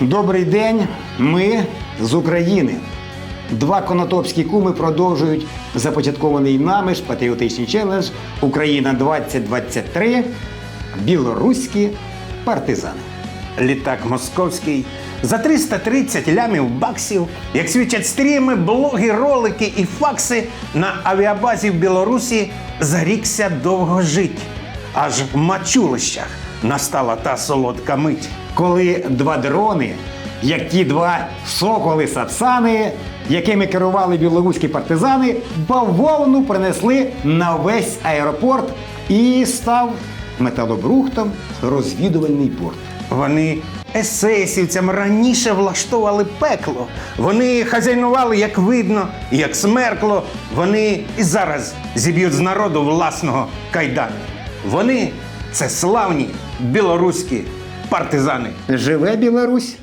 Добрий день, ми з України. Два конотопські куми продовжують започаткований нами ж патріотичний челендж Україна 2023. Білоруські партизани. Літак московський за 330 лямів баксів, як свідчать стріми, блоги, ролики і факси на авіабазі в Білорусі зарікся довго жить. Аж в мачулищах настала та солодка мить. Коли два дрони, як ті два соколи сапсани, якими керували білоруські партизани, бавовну принесли на весь аеропорт і став металобрухтом розвідувальний порт. Вони есесівцям раніше влаштовували пекло. Вони хазяйнували як видно, як смеркло. Вони і зараз зіб'ють з народу власного кайдану. Вони це славні білоруські партизани. Живе Білорусь!